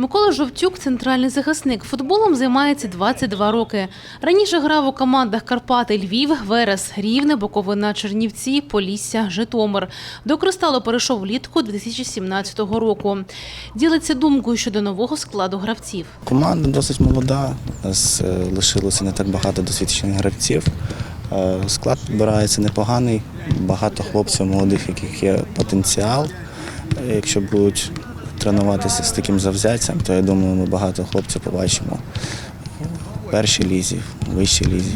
Микола Жовтюк, центральний захисник, футболом займається 22 роки. Раніше грав у командах Карпати, Львів, Верес, Рівне, Буковина, Чернівці, Полісся, Житомир. До Кристалу перейшов влітку 2017 року. Ділиться думкою щодо нового складу гравців. Команда досить молода. Нас е, лишилося не так багато досвідчених гравців. Е, Склад підбирається непоганий. Багато хлопців молодих, яких є потенціал. Е, Якщо будуть тренуватися з таким завзяттям, то я думаю, ми багато хлопців побачимо в першій лізі, в вищій лізі.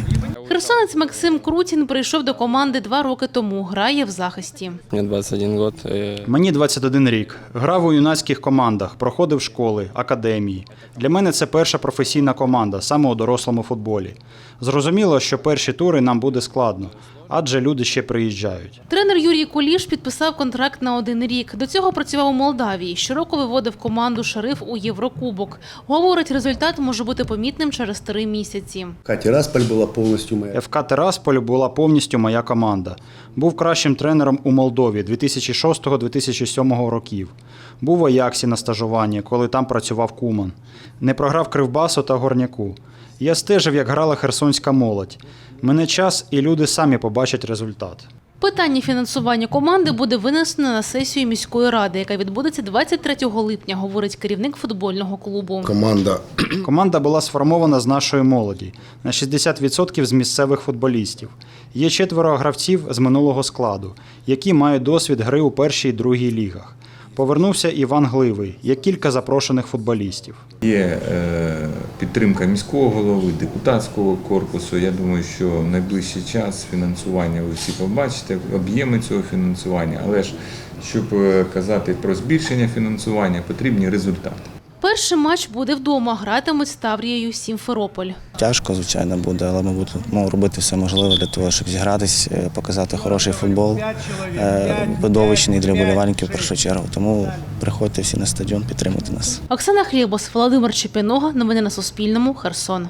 Херсонець Максим Крутін прийшов до команди два роки тому. Грає в захисті. Мне 21 год. э, Мені 21 рік. Грав у юнацьких командах, проходив школи, академії. Для мене це перша професійна команда, саме у дорослому футболі. Зрозуміло, що перші тури нам буде складно, адже люди ще приїжджають. Тренер Юрій Куліш підписав контракт на один рік. До цього працював у Молдавії. Щороку виводив команду Шериф у Єврокубок. Говорить, результат може бути помітним через три місяці. Катя Располь была полностью моя. ФК Терасполь була повністю моя команда. Був кращим тренером у Молдові 2006-2007 років. Був в Аяксі на стажуванні, коли там працював Куман. Не програв Кривбасу та Горняку. Я стежив, як грала херсонська молодь. Мене час і люди самі побачать результат. Питання фінансування команди буде винесено на сесію міської ради, яка відбудеться 23 липня, говорить керівник футбольного клубу. Команда Команда була сформована з нашої молоді на 60% з місцевих футболістів. Є четверо гравців з минулого складу, які мають досвід гри у першій і другій лігах. Повернувся Іван Гливий, є кілька запрошених футболістів. Є е, підтримка міського голови, депутатського корпусу. Я думаю, що в найближчий час фінансування ви всі побачите, об'єми цього фінансування, але ж щоб е, казати про збільшення фінансування, потрібні результати. Перший матч буде вдома. Гратимуть з Таврією Сімферополь. Тяжко, звичайно, буде, але ми будемо робити все можливе для того, щоб зігратись, е, показати хороший футбол, е, видовищний для болівальників в першу чергу. Тому приходьте всі на стадіон, підтримати нас. Оксана Хлібос, Володимир Чепінога. Новини на Суспільному. Херсон.